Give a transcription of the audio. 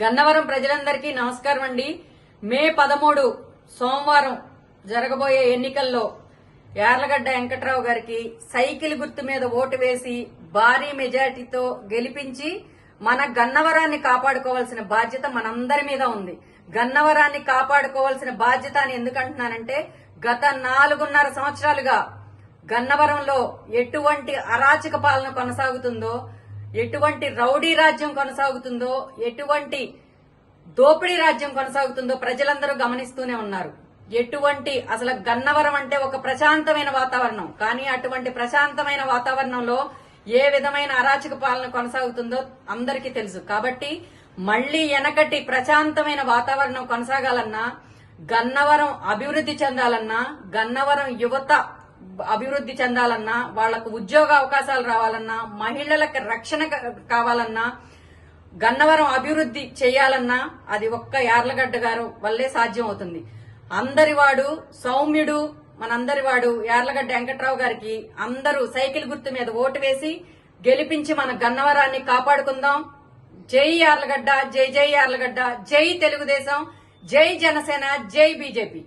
గన్నవరం ప్రజలందరికీ నమస్కారం అండి. మే పదమూడు సోమవారం జరగబోయే ఎన్నికల్లో యార్లగడ్డ వెంకట్రావు గారికి సైకిల్ గుర్తు మీద ఓటు వేసి భారీ మెజార్టీతో గెలిపించి మన గన్నవరాన్ని కాపాడుకోవాల్సిన బాధ్యత మనందరి మీద ఉంది. గన్నవరాన్ని కాపాడుకోవాల్సిన బాధ్యత అని ఎందుకంటున్నానంటే గత నాలుగున్నర సంవత్సరాలుగా గన్నవరంలో ఎటువంటి అరాచక పాలన కొనసాగుతుందో ఎటువంటి రౌడీ రాజ్యం కొనసాగుతుందో ఎటువంటి దోపిడీ రాజ్యం కొనసాగుతుందో ప్రజలందరూ గమనిస్తూనే ఉన్నారు. ఎటువంటి అసలు గన్నవరం అంటే ఒక ప్రశాంతమైన వాతావరణం. కానీ అటువంటి ప్రశాంతమైన వాతావరణంలో ఏ విధమైన అరాచక పాలన కొనసాగుతుందో అందరికీ తెలుసు. కాబట్టి మళ్ళీ వెనకటి ప్రశాంతమైన వాతావరణం కొనసాగాలన్నా గన్నవరం అభివృద్ధి చెందాలన్నా గన్నవరం యువత అభివృద్ధి చెందాలన్నా వాళ్ళకు ఉద్యోగ అవకాశాలు రావాలన్నా మహిళలకు రక్షణ కావాలన్నా గన్నవరం అభివృద్ధి చేయాలన్నా అది ఒక్క యార్లగడ్డ గారు వల్లే సాధ్యం అవుతుంది అందరివాడు సౌమ్యుడు మనందరివాడు యార్లగడ్డ వెంకట్రావు గారికి అందరూ సైకిల్ గుర్తు మీద ఓటు వేసి గెలిపించి మన గన్నవరాన్ని కాపాడుకుందాం. జై యార్లగడ్డ జై జై యార్లగడ్డ జై తెలుగుదేశం జై జనసేన జై బీజేపీ.